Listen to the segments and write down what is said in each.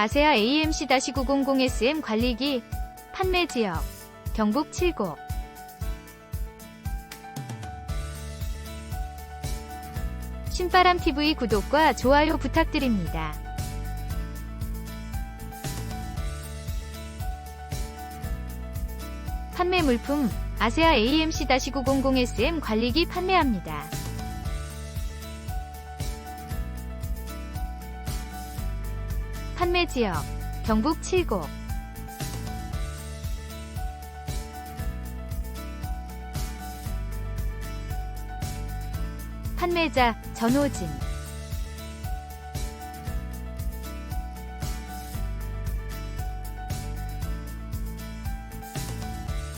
아세아 AMC-900SM 관리기 판매 지역 경북 칠곡 신바람TV 구독과 좋아요 부탁드립니다. 판매 물품 아세아 AMC-900SM 관리기 판매합니다. 판매 지역 경북 칠곡 판매자 전호진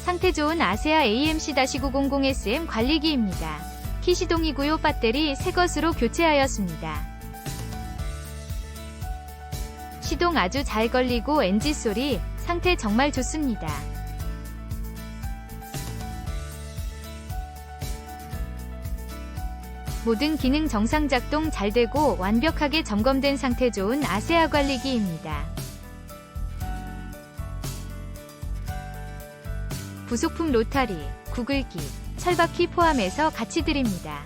상태 좋은 아세아 AMC-900SM 관리기입니다. 키 시동이고요. 배터리 새 것으로 교체하였습니다. 시동 아주 잘 걸리고 엔진 소리 상태 정말 좋습니다. 모든 기능 정상 작동 잘 되고 완벽하게 점검된 상태 좋은 아세아 관리기입니다. 부속품 로타리, 구글기, 철바퀴 포함해서 같이 드립니다.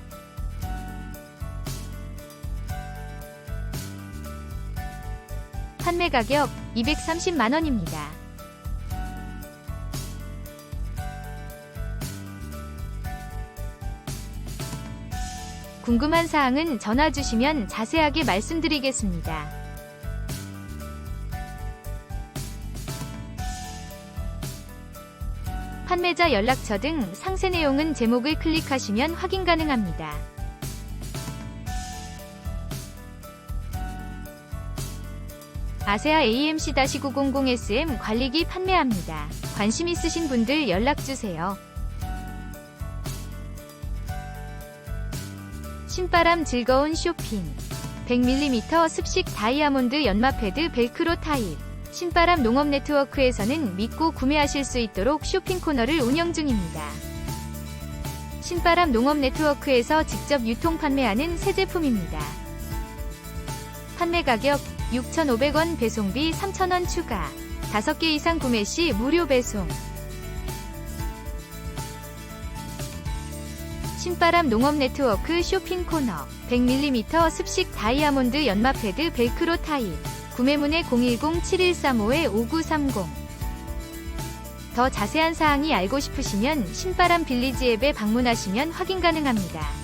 판매 가격 230만원입니다. 궁금한 사항은 전화 주시면 자세하게 말씀드리겠습니다. 판매자 연락처 등 상세 내용은 제목을 클릭하시면 확인 가능합니다. 아세아 AMC-900SM 관리기 판매합니다. 관심 있으신 분들 연락주세요. 신바람 즐거운 쇼핑 100mm 습식 다이아몬드 연마 패드 벨크로 타입 신바람 농업 네트워크에서는 믿고 구매하실 수 있도록 쇼핑 코너를 운영 중입니다. 신바람 농업 네트워크에서 직접 유통 판매하는 새 제품입니다. 판매 가격 6,500원 배송비 3,000원 추가. 5개 이상 구매 시 무료 배송. 신바람 농업 네트워크 쇼핑 코너. 100mm 습식 다이아몬드 연마 패드 벨크로 타입. 구매문의 010-7135-5930 더 자세한 사항이 알고 싶으시면 신바람 빌리지 앱에 방문하시면 확인 가능합니다.